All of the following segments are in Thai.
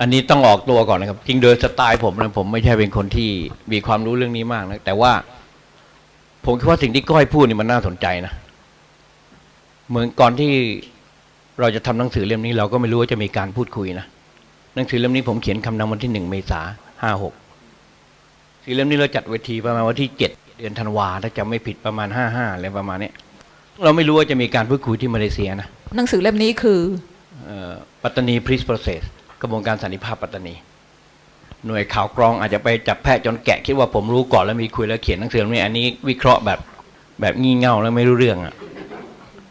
อันนี้ต้องออกตัวก่อนนะครับ จริงโดยสไตล์ผมนะผมไม่ใช่เป็นคนที่มีความรู้เรื่องนี้มากนะแต่ว่า ผมคิดว่าสิ่งที่ก้อยพูดนี่มันน่าสนใจนะเหมือนก่อนที่เราจะทำหนังสือเล่มนี้ เราก็ไม่รู้ว่าจะมีการพูดคุยนะหนังสือเล่มนี้ผมเขียนคำนำวันที่หนึ่งเมษาห้าหกสือเล่มนี้เราจัดเวทีประมาณวันที่เจ็ดเดือนธันวาถ้าจำไม่ผิดประมาณห้าห้าอะไรประมาณเนี้ยเราไม่รู้ว่าจะมีการพูดคุยที่มาเลเซียนะหนังสือเล่มนี้คือเอ่อปัตตานีพรีสโปรเซส กระบวนการสันติภาพปัตตานี หน่วยข่าวกรองอาจจะไปจับแพะจนแกะคิดว่าผมรู้ก่อนแล้วมีคุยแล้วเขียนหนังสือเล่มนี้อันนี้วิเคราะห์แบบแบบงี่เง่าแล้วไม่รู้เรื่องอะ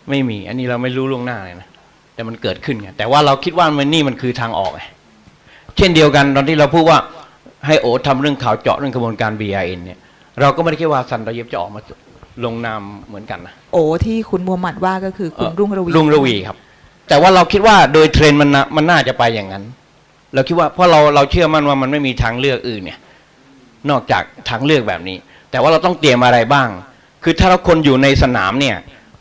ไม่มี อันนี้เราไม่รู้ล่วงหน้าเลยนะแต่มันเกิดขึ้นไงแต่ว่าเราคิดว่ามันนี่มันคือทางออกไงเช่นเดียวกันตอนที่เราพูดว่าให้โอทำเรื่องข่าวเจาะเรื่องกระบวนการ BRN เนี่ย เราก็ไม่ได้คิดว่าซันตอเย็บจะออกมาลงนามเหมือนกันนะโอที่คุณมูฮัมหมัดว่าก็คือคุณรุ่งระวีรุ่งระวีครับ แต่ว่าเราคิดว่าโดยเทรนมันมันน่าจะไปอย่างนั้น เราคิดว่าเพราะเราเราเชื่อมั่นว่ามันไม่มีทางเลือกอื่นเนี่ย นอกจากทางเลือกแบบนี้ แต่ว่าเราต้องเตรียมอะไรบ้าง คือถ้าเราคนอยู่ในสนามเนี่ย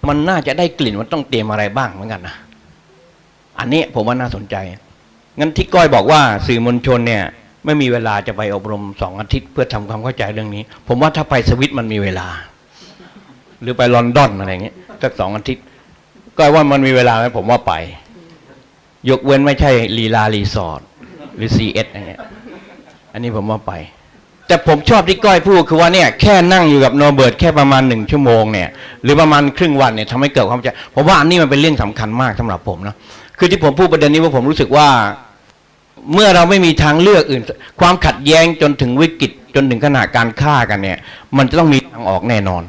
มันน่าจะได้กลิ่นว่าต้องเตรียมอะไรบ้างเหมือนกันนะอันนี้ผมว่าน่าสนใจงั้นที่ก้อยบอกว่าสื่อมวลชนเนี่ย ไม่มีเวลาจะไปอบรมสองอาทิตย์เพื่อทำความเข้าใจเรื่องนี้ ผมว่าถ้าไปสวิตมันมีเวลา หรือไปลอนดอนอะไรอย่างเงี้ยสักสองอาทิตย์ ก็ว่ามันมีเวลาไหมผมว่าไป ยกเว้นไม่ใช่ลีลารีสอร์ทหรือซีเอสอย่างเงี้ยอันนี้ผมว่าไป แต่ผมชอบที่ก้อยพูดคือว่าเนี่ยแค่นั่งอยู่กับโนเบิร์ตแค่ประมาณหนึ่งชั่วโมงเนี่ยหรือประมาณครึ่งวันเนี่ยทำให้เกิดความเข้าใจผมว่าอันนี้มันเป็นเรื่องสำคัญมากสำหรับผมนะคือที่ผมพูดประเด็นนี้ว่าผมรู้สึกว่าเมื่อเราไม่มีทางเลือกอื่น ความขัดแย้งจนถึงวิกฤตจนถึงขนาดการฆ่ากันเนี่ย มันจะต้องมีทางออกแน่นอน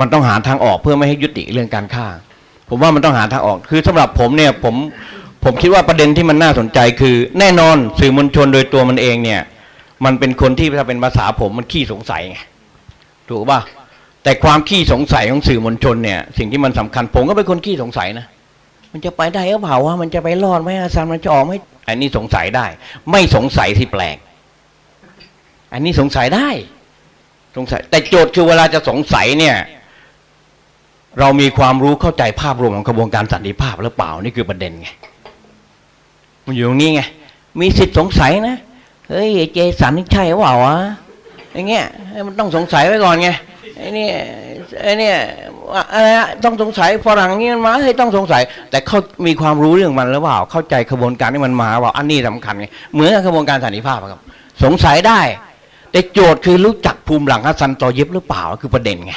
มันต้องหาทางออกเพื่อไม่ให้ยุติเรื่องการฆ่า ผมว่ามันต้องหาทางออก คือสำหรับผมเนี่ยผมผมคิดว่าประเด็นที่มันน่าสนใจคือ แน่นอนสื่อมวลชนโดยตัวมันเองเนี่ย มันเป็นคนที่ถ้าเป็นภาษาผมมันขี้สงสัยไงถูกป่ะแต่ความขี้สงสัยของสื่อมวลชนเนี่ย สิ่งที่มันสำคัญผมก็เป็นคนขี้สงสัยนะมันจะไปได้หรือเปล่าวะมันจะไปรอดไหมอาซามันจะออกไหมอันนี้สงสัยได้ ไม่สงสัยที่แปลก อันนี้สงสัยได้ สงสัย แต่โจทย์คือเวลาจะสงสัยเนี่ย เรามีความรู้เข้าใจภาพรวมของกระบวนการสันติภาพหรือเปล่านี่คือประเด็นไงมันอยู่ตรงนี้ไงมีสิทธิ์สงสัยนะเฮ้ยเจสันนี่ใช่หรือเปล่าวะอย่างเงี้ยมันต้องสงสัยไว้ก่อนไงไอ้นี่ไอ้นี่อะไรอะต้องสงสัยฝรั่งนี่มันมาเฮ้ยต้องสงสัย แต่เขามีความรู้เรื่องมันหรือเปล่า เข้าใจกระบวนการที่มันมาว่าอันนี้สำคัญไงเหมือนกับกระบวนการสันติภาพอะครับ สงสัยได้ แต่โจทย์คือรู้จักภูมิหลังฮัสซันตอเย็บหรือเปล่าคือประเด็นไง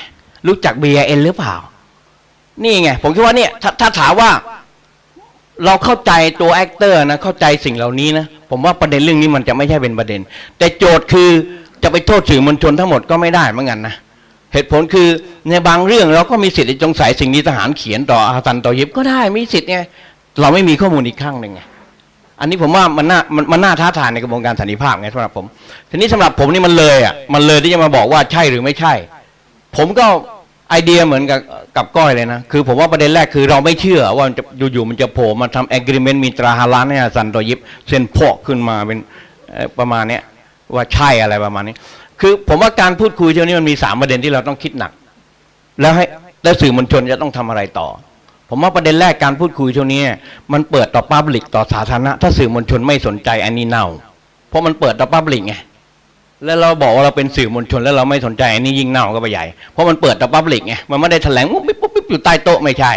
รู้จัก BRN หรือเปล่า นี่ไงผมคิดว่าเนี่ยถ้าถ้าถามว่า เราเข้าใจตัวแอคเตอร์นะเข้าใจสิ่งเหล่านี้นะผมว่าประเด็นเรื่องนี้มันจะไม่ใช่เป็นประเด็น แต่โจทย์คือจะไปโทษสื่อมวลชนทั้งหมดก็ไม่ได้เหมือนกันนะเหตุผลคือในบางเรื่องเราก็มีสิทธิ์จงใส่สิ่งที่ทหารเขียนต่ออาซันต่อเย็บก็ได้มีสิทธิ์ไงเราไม่มีข้อมูลอีกข้างหนึ่งไงอันนี้ผมว่ามันน่ามันมันน่าท้าทายในกระบวนการสันติภาพไงสำหรับผม ทีนี้สำหรับผมนี่มันเลยอะมันเลยที่จะมาบอกว่าใช่หรือไม่ใช่ ผมก็ ไอเดียเหมือนกับกับก้อยเลยนะ คือผมว่าประเด็นแรกคือเราไม่เชื่อว่ามันจะอยู่ๆมันจะโผล่มาทำแอกริเมนต์มีตราฮาลานให้อาซันตอยิบเส้นโพกขึ้นมาเป็นประมาณเนี้ยว่าใช่อะไรประมาณนี้ คือผมว่าการพูดคุยเที่ยวนี้มันมีสามประเด็นที่เราต้องคิดหนัก แล้วให้แล้วสื่อมวลชนจะต้องทำอะไรต่อ ผมว่าประเด็นแรกการพูดคุยเที่ยวนี้มันเปิดต่อปับลิกต่อสาธารณะถ้าสื่อมวลชนไม่สนใจอันนี้เน่าเพราะมันเปิดต่อปับลิกไง แล้วเราบอกว่าเราเป็นสื่อมวลชนแล้วเราไม่สนใจนนี้ยิ่งเน่าก็ไปใหญ่เพราะมันเปิดต่อปับลิกไงมันไม่ได้แถลงปุ๊บปิ๊บปุ๊บอยู่ใต้โต๊ะไม่ใช่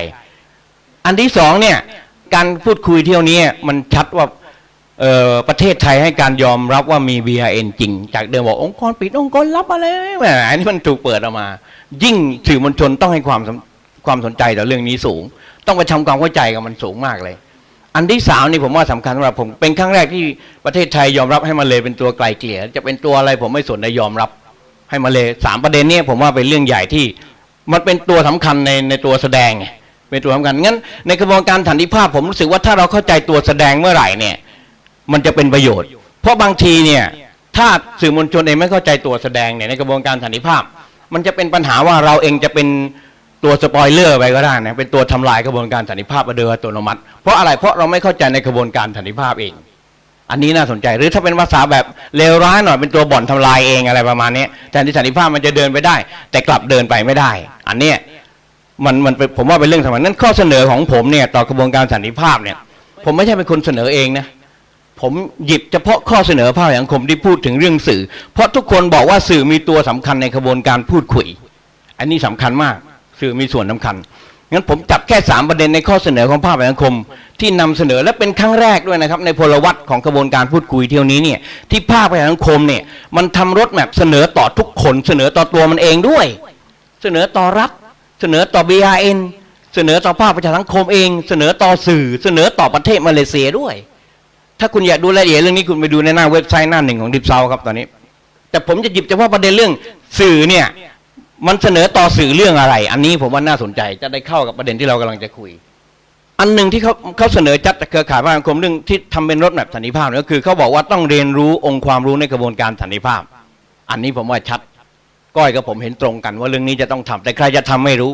อันที่สองเนี่ยการพูดคุยเที่ยวนี้มันชัดว่าเอ่อประเทศไทยให้การยอมรับว่ามี BRN จริง จากเดิมบอกองค์กรปิดองค์กรลับอะไรแหมอันนี้มันถูกเปิดออกมา ยิ่งสื่อมวลชนต้องให้ความความสนใจต่อเรื่องนี้สูง ต้องไปทำความเข้าใจกับมันสูงมากเลย อันที่สามนี่ผมว่าสำคัญสำหรับผมเป็นครั้งแรกที่ประเทศไทยยอมรับให้มาเลยเป็นตัวไกลเกลี่ยจะเป็นตัวอะไรผมไม่สนในยอมรับ ให้มาเลยสามประเด็นนี้ผมว่าเป็นเรื่องใหญ่ที่ มันเป็นตัวสำคัญในในตัวแสดงไงเป็นตัวสำคัญงั้น ในกระบวนการสันติภาพผมรู้สึกว่าถ้าเราเข้าใจตัวแสดงเมื่อไหร่เนี่ย มันจะเป็นประโยชน์ เพราะบางทีเนี่ยถ้าสื่อมวลชนเองไม่เข้าใจตัวแสดงเนี่ยในกระบวนการสันติภาพ มันจะเป็นปัญหาว่าเราเองจะเป็น ตัวสปอยเลอร์ไปก็ได้นะเป็นตัวทำลายกระบวนการสันติภาพโดยอัตโนมัติ เพราะอะไรเพราะเราไม่เข้าใจในกระบวนการสันติภาพเอง อันนี้น่าสนใจหรือถ้าเป็นภาษาแบบเลวร้ายหน่อยเป็นตัวบ่อนทำลายเองอะไรประมาณนี้แทนที่สันติภาพมันจะเดินไปได้ แต่กลับเดินไปไม่ได้ อันเนี้ยมันมันผมว่าเป็นเรื่องสำคัญนั้นข้อเสนอของผมเนี่ยต่อกระบวนการสันติภาพเนี่ย ผมไม่ใช่เป็นคนเสนอเองนะผมหยิบเฉพาะข้อเสนอภาคสังคมที่พูดถึงเรื่องสื่อ เพราะทุกคนบอกว่าสื่อมีตัวสำคัญในกระบวนการพูดคุย อันนี้สำคัญมาก สื่อมีส่วนสำคัญงั้นผมจับแค่สามประเด็นในข้อเสนอของภาคสังคม ที่นำเสนอและเป็นครั้งแรกด้วยนะครับ ในพลวัตของกระบวนการพูดคุยเที่ยวนี้เนี่ยที่ภาคสังคมเนี่ยมันทำรถแมพเสนอต่อทุกคนเสนอต่อตัวมันเองด้วย เสนอต่อรัฐเสนอต่อ BRN เสนอต่อภาคประชาสังคมเอง เสนอต่อสื่อ เสนอต่อประเทศมาเลเซียด้วย ถ้าคุณอยากดูรายละเอียดเรื่องนี้คุณไปดูในหน้าเว็บไซต์หน้าหนึ่งของดิบเซาครับตอนนี้ แต่ผมจะหยิบเฉพาะประเด็นเรื่องสื่อเนี่ย มันเสนอต่อสื่อเรื่องอะไร อันนี้ผมว่าน่าสนใจจะได้เข้ากับประเด็นที่เรากำลังจะคุย อันหนึ่งที่เขาเขาเสนอจัดจากเครือข่ายภาคสังคมเรื่องที่ทำเป็นรถแมพสันติภาพนี่ยก็คือเขาบอกว่าต้องเรียนรู้องค์ความรู้ในกระบวนการสันติภาพ อันนี้ผมว่าชัดก้อยกับผมเห็นตรงกัน ว่าเรื่องนี้จะต้องทำแต่ใครจะทำไม่รู้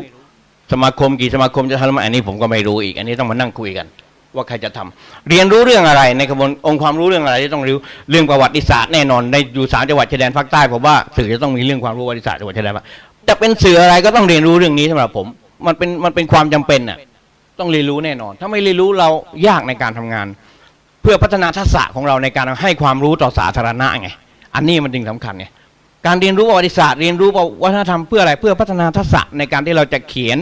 สมาคมกี่สมาคมจะทำอันนี้ผมก็ไม่รู้อีก อันนี้ต้องมานั่งคุยกัน ว่าใครจะทำเรียนรู้เรื่องอะไรในกระบวนองค์ความรู้เรื่องอะไรที่ต้องรู้เรื่องประวัติศาสตร์แน่นอนในอยู่สามจังหวัดชายแดนภาคใต้ผมว่าสื่อจะต้องมีเรื่องความรู้ประวัติศาสตร์จังหวัดชายแดนภาค จะเป็นสื่ออะไรก็ต้องเรียนรู้เรื่องนี้สำหรับผม มันเป็นมันเป็นความจำเป็นน่ะต้องเรียนรู้แน่นอน ถ้าไม่เรียนรู้เรายากในการทำงาน เพื่อพัฒนาทักษะของเราในการให้ความรู้ต่อสาธารณะไงอันนี้มันจึงสำคัญไงการเรียนรู้ประวัติศาสตร์เรียนรู้วัฒนธรรมเพื่ออะไรเพื่อพัฒนาทักษะในการที่เราจะเขียน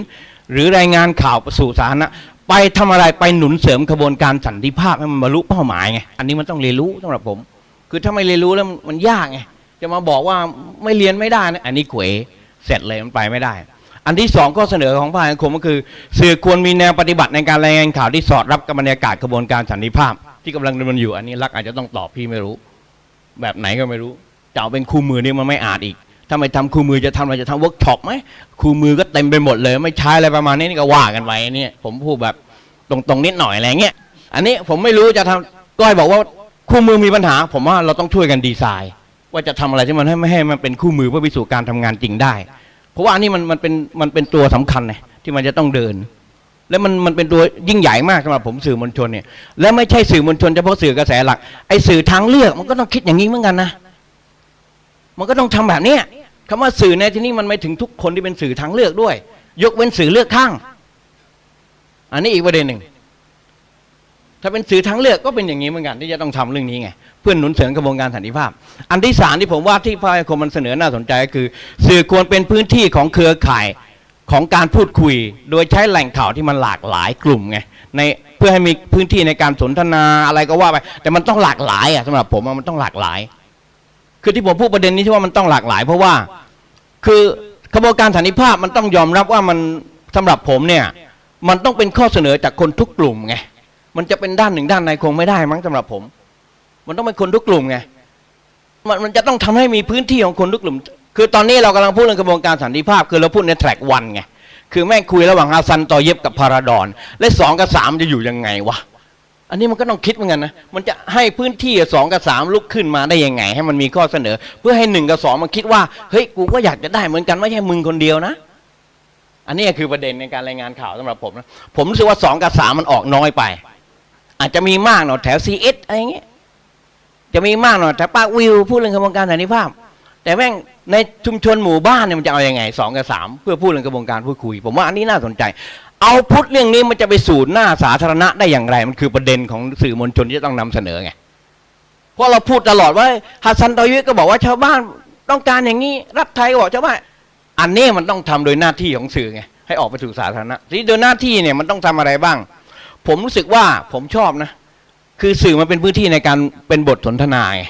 หรือรายงานข่าวสู่สาธารณะไปทำอะไรไปหนุนเสริมกระบวนการสันติภาพให้มันบรรลุเป้าหมายไงอันนี้มันต้องเรียนรู้สำหรับผม คือถ้าไม่เรียนรู้แล้วมันยากไงจะมาบอกว่าไม่เรียนไม่ได้นะอันนี้เขว เสร็จเลยมันไปไม่ได้ อันที่สองข้อเสนอของภาคสังคมก็คือ สื่อควรมีแนวปฏิบัติในการรายงานข่าวที่สอดรับกับบรรยากาศกระบวนการสันติภาพ ที่กำลังดำเนินอยู่ อันนี้รักอาจจะต้องตอบพี่ไม่รู้ แบบไหนก็ไม่รู้จะเอาเป็นคู่มือนี่มันไม่อาจอีกถ้าไม่ทำคู่มือจะทำอะไรจะทำเวิร์กช็อปไหมคู่มือก็เต็มไปหมดเลย ไม่ใช้อะไรประมาณนี้นี่ก็ว่ากันไปเนี่ยผมพูดแบบตรงๆนิดหน่อยอะไรเงี้ยอันนี้ผมไม่รู้จะทำก้อยบอกว่าคู่มือมีปัญหา ผมว่าเราต้องช่วยกันดีไซน์ ว่าจะทำอะไรที่มันให้ไม่ให้มันเป็นคู่มือเพื่อไปสู่การทำงานจริงได้ เพราะว่าอันนี้มันมันเป็นมันเป็นตัวสำคัญไงที่มันจะต้องเดิน แล้วมันมันเป็นตัวยิ่งใหญ่มากสำหรับผมสื่อมวลชนเนี่ยและไม่ใช่สื่อมวลชนเฉพาะสื่อกระแสหลักไอ้สื่อทางเลือกมันก็ต้องคิดอย่างนี้เหมือนกันนะมันก็ต้องทำแบบเนี้ยคำว่าสื่อในที่นี้มันไม่ถึงทุกคนที่เป็นสื่อทางเลือกด้วย ยกเว้นสื่อเลือกข้าง อันนี้อีกประเด็นหนึ่ง ถ้าเป็นสื่อทางเลือกก็เป็นอย่างนี้เหมือนกันที่จะต้องทำเรื่องนี้ไงเพื่อหนุนเสริมกระบวนการสันติภาพ อันที่สามที่ผมว่าที่ภาคคมมันเสนอน่าสนใจก็คือ สื่อควรเป็นพื้นที่ของเครือข่ายของการพูดคุย โดยใช้แหล่งข่าวที่มันหลากหลายกลุ่มไงในเพื่อให้มีพื้นที่ในการสนทนาอะไรก็ว่าไป แต่มันต้องหลากหลายอะสำหรับผมมันต้องหลากหลาย คือที่ผมพูดประเด็นนี้ที่ว่ามันต้องหลากหลาย เพราะว่าคือกระบวนการสันติภาพมันต้องยอมรับว่ามันสำหรับผมเนี่ยมันต้องเป็นข้อเสนอจากคนทุกกลุ่มไง มันจะเป็นด้านหนึ่งด้านในคงไม่ได้มั้งสำหรับผม มันต้องเป็นคนทุกกลุ่มไงมันมันจะต้องทำให้มีพื้นที่ของคนทุกกลุ่ม คือตอนนี้เรากำลังพูดเรื่องกระบวนการสันติภาพ คือเราพูดในแทร็กวันไงคือแม่งคุยระหว่างฮาซันต่อเย็บกับพาราดอน และสองกับสามจะอยู่ยังไงวะอันนี้มันก็ต้องคิดเหมือนกันนะ มันจะให้พื้นที่สองกับสามลุกขึ้นมาได้ยังไง ให้มันมีข้อเสนอ เพื่อให้หนึ่งกับสองมันคิดว่าเฮ้ยกูก็อยากจะได้เหมือนกันไม่ใช่มึงคนเดียวนะ อันนี้คือประเด็นในการรายงานข่าวสำหรับผมนะผมรู้สึกว่าสองกับสามมันออกน้อยไป อาจจะมีมากหน่อยแถวซีเอสอะไรอย่างเงี้ยจะมีมากหน่อยแถวปากวิวพูดเรื่องกระบวนการสันติภาพ แต่แม่งในชุมชนหมู่บ้านเนี่ยมันจะเอาอยัางไงสองกับสามเพื่อพูดเรื่องกระบวนการพูดคุย ผมว่าอันนี้น่าสนใจ เอาพุทธเรื่องนี้มันจะไปสู่หน้าสาธารณะได้อย่างไร มันคือประเด็นของสื่อมวลชนที่จะต้องนำเสนอไงเพราะเราพูดตลอดว่าฮัสซันตอยุทธก็บอกว่าชาวบ้านต้องการอย่างนี้รัฐไทยก็บอกชาวบ้านอันนี้มันต้องทำโดยหน้าที่ของสื่อไงให้ออกไปสู่สาธารณะทีนี้โดยหน้าที่เนี่ยมันต้องทำอะไรบ้าง ผมรู้สึกว่าผมชอบนะ คือสื่อมันเป็นพื้นที่ในการเป็นบทสนทนาไง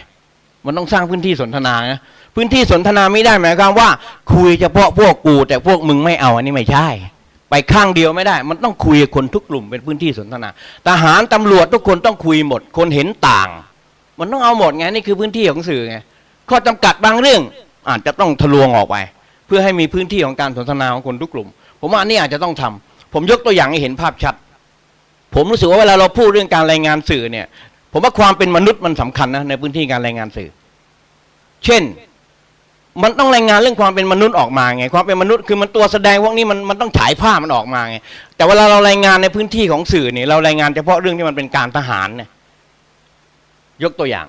มันต้องสร้างพื้นที่สนทนานะพื้นที่สนทนาไม่ได้หมายความว่า คุยเฉพาะพวกกู แต่พวกมึงไม่เอาอันนี้ไม่ใช่ ไปข้างเดียวไม่ได้ มันต้องคุยคนทุกกลุ่มเป็นพื้นที่สนทนาทหารตำรวจทุกคนต้องคุยหมด คนเห็นต่าง มันต้องเอาหมดไงนี่คือพื้นที่ของสื่อไงข้อจำกัดบางเรื่องอาจจะต้องทะลวงออกไป เพื่อให้มีพื้นที่ของการสนทนาของคนทุกกลุ่ม ผมว่านนี้อาจจะต้องทำผมยกตัวอย่างให้เห็นภาพชัด ผมรู้สึกว่าเวลาเราพูดเรื่องการรายงานสื่อเนี่ย ผมว่าความเป็นมนุษย์มันสำคัญนะในพื้นที่การรายงานสื่อ เช่น มันต้องรายงานเรื่องความเป็นมนุษย์ออกมาไง ความเป็นมนุษย์คือมันตัวแสดงพวกนี้มันมันต้องฉายภาพมันออกมาไง แต่เวลาเรารายงานในพื้นที่ของสื่อเนี่ยเรารายงานเฉพาะเรื่องที่มันเป็นการทหารเนี่ยยกตัวอย่าง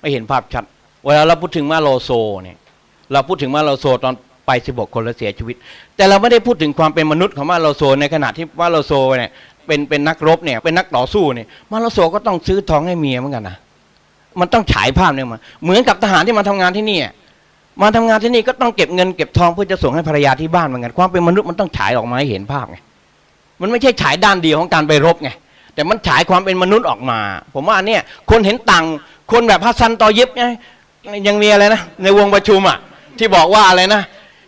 ไม่เห็นภาพชัด เวลาเราพูดถึงมาโลโซเนี่ย เราพูดถึงมาโลโซตอนไป16คนแล้วเสียชีวิต แต่เราไม่ได้พูดถึงความเป็นมนุษย์ของมาโลโซในขณะที่มาโลโซเนี่ย เป็นเป็นนักรบเนี่ย เป็นนักต่อสู้เนี่ยมาลโซก็ต้องซื้อทองให้เมียเหมือนกันนะมันต้องฉายภาพเนี่ยมาเหมือนกับทหารที่มาทำงานที่นี่มาทำงานที่นี่ก็ต้องเก็บเงินเก็บทองเพื่อจะส่งให้ภรรยาที่บ้านเหมือนกันความเป็นมนุษย์มันต้องฉายออกมาให้เห็นภาพไงมันไม่ใช่ฉายด้านเดียวของการไปรบไงแต่มันฉายความเป็นมนุษย์ออกมา ผมว่าเนี่ยคนเห็นต่างคนแบบฮัสซันตอยิบไงยังมีอะไรนะในวงประชุมอะที่บอกว่าอะไรนะ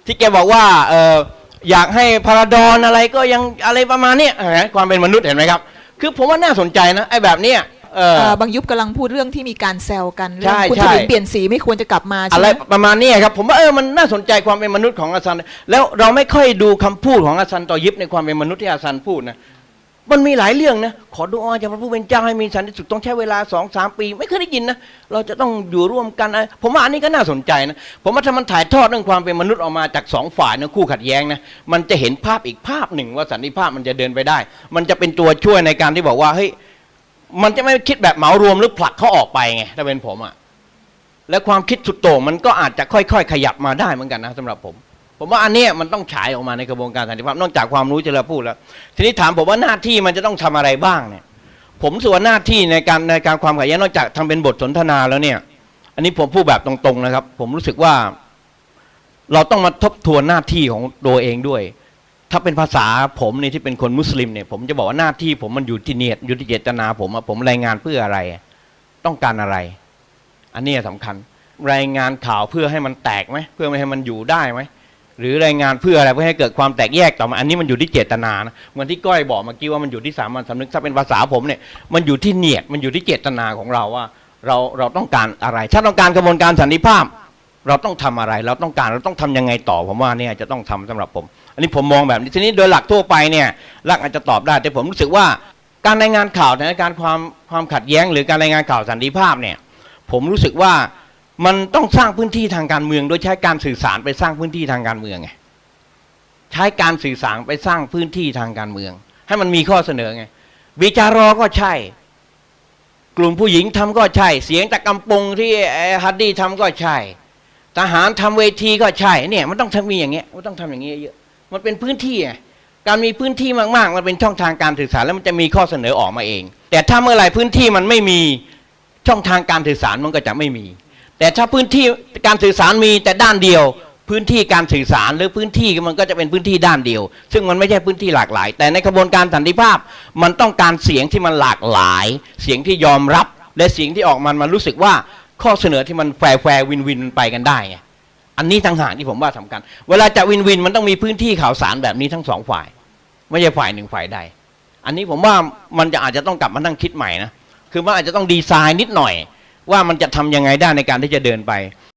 ที่แกบอกว่าเออ อยากให้พาราดอนอะไรก็ยังอะไรประมาณเนี้ยเห็นไหมความเป็นมนุษย์เห็นไหมครับ คือผมว่าน่าสนใจนะไอ้แบบเนี้ยเออ เอ่อบางยุบกำลังพูดเรื่องที่มีการแซวกันเรื่ใช่คุณใช่ถลินเปลี่ยนสีไม่ควรจะกลับมาใช่อะไรไหมประมาณเนี้ยครับ ผมว่าเออมันน่าสนใจความเป็นมนุษย์ของอาซัน แล้วเราไม่ค่อยดูคำพูดของอาซันต่อยิบในความเป็นมนุษย์ที่อาซันพูดนะ มันมีหลายเรื่องนะ ขอดูอาจากพระผู้เป็นเจ้าให้มีสันติสุขต้องใช้เวลาสองสามปี ไม่เคยได้ยินนะ เราจะต้องอยู่ร่วมกันอะไรผมว่าอันนี้ก็น่าสนใจนะ ผมว่าถ้ามันถ่ายทอดเรื่องความเป็นมนุษย์ออกมาจากสองฝ่ายนะคู่ขัดแย้งนะ มันจะเห็นภาพอีกภาพหนึ่งว่าสันติภาพมันจะเดินไปได้ มันจะเป็นตัวช่วยในการที่บอกว่าเฮ้ย มันจะไม่คิดแบบเหมารวมหรือผลักเขาออกไปไง ถ้าเป็นผมอะและความคิดสุดโต่งมันก็อาจจะค่อย ๆ ขยับมาได้เหมือนกันนะสำหรับผม ผมว่าอันเนี้ยมันต้องฉายออกมาในกระบวนการสันติภาพนอกจากความรู้ที่เราพูดแล้ว ทีนี้ถามผมว่าหน้าที่มันจะต้องทำอะไรบ้างเนี่ย ผมส่วนหน้าที่ในการในการความขัดแย้งนอกจากทำเป็นบทสนทนาแล้วเนี่ย อันนี้ผมพูดแบบตรงๆนะครับ ผมรู้สึกว่า เราต้องมาทบทวนหน้าที่ของตัวเองด้วย ถ้าเป็นภาษาผมเนี่ยที่เป็นคนมุสลิมเนี่ย ผมจะบอกว่าหน้าที่ผมมันอยู่ที่เนียดอยู่ที่เจตนา ผมอะผมรายงานเพื่ออะไร ต้องการอะไร อันนี้ยสำคัญ รายงานข่าวเพื่อให้มันแตกไหมเพื่อไม่ให้มันอยู่ได้ไหม หรือรายงานเพื่ออะไรเพื่อให้เกิดความแตกแยกต่อมาอันนี้มันอยู่ที่เจตนานะเหมือนที่ก้อยบอกเมื่อกี้ว่ามันอยู่ที่สามัญสำนึกถ้าเป็นภาษาผมเนี่ยมันอยู่ที่เนียดมันอยู่ที่เจตนาของเราว่า เราเราต้องการอะไร ถ้าต้องการกระบวนการสันติภาพ เราต้องทำอะไร เราต้องการเราต้องทำยังไงต่อผมว่าเนี่ยจะต้องทำสำหรับผม อันนี้ผมมองแบบนี้ทีนี้โดยหลักทั่วไปเนี่ยหลักอาจจะตอบได้ แต่ผมรู้สึกว่าการรายงานข่าวสถานการณ์ความความขัดแย้ง หรือการรายงานข่าวสันติภาพเนี่ยผมรู้สึกว่า มันต้องสร้างพื้นที่ทางการเมือง โดยใช้การสื่อสารไปสร้างพื้นที่ทางการเมืองไงใช้การสื่อสารไปสร้างพื้นที่ทางการเมือง ให้มันมีข้อเสนอไงวิจารอก็ใช่ กลุ่มผู้หญิงทำก็ใช่ เสียงตะกำปงที่ฮัดดี้ทำก็ใช่ ทหารทำเวทีก็ใช่ เนี่ย มันต้องทำมีอย่างเงี้ยมันต้องทำอย่างเงี้ยเยอะมันเป็นพื้นที่ไงการมีพื้นที่มากๆ มันเป็นช่องทางการสื่อสารแล้วมันจะมีข้อเสนอออกมาเอง แต่ถ้าเมื่อไหร่พื้นที่มันไม่มีช่องทางการสื่อสารมันก็จะไม่มี แต่ถ้าพื้นที่การสื่อสารมีแต่ด้านเดียว พื้นที่การสื่อสารหรือพื้นที่มันก็จะเป็นพื้นที่ด้านเดียว ซึ่งมันไม่ใช่พื้นที่หลากหลาย แต่ในกระบวนการสันติภาพมันต้องการเสียงที่มันหลากหลาย เสียงที่ยอมรับ และเสียงที่ออกมามันรู้สึกว่าข้อเสนอที่มันแฟร์แฟร์วินวินไปกันได้ไงอันนี้ต่างหากที่ผมว่าสำคัญ เวลาจะวินวินมันต้องมีพื้นที่ข่าวสารแบบนี้ทั้งสองฝ่าย ไม่ใช่ฝ่ายหนึ่งฝ่ายใด อันนี้ผมว่ามันจะอาจจะต้องกลับมานั่งคิดใหม่นะคือมันอาจจะต้องดีไซน์นิดหน่อย ว่ามันจะทำยังไงได้ในการที่จะเดินไป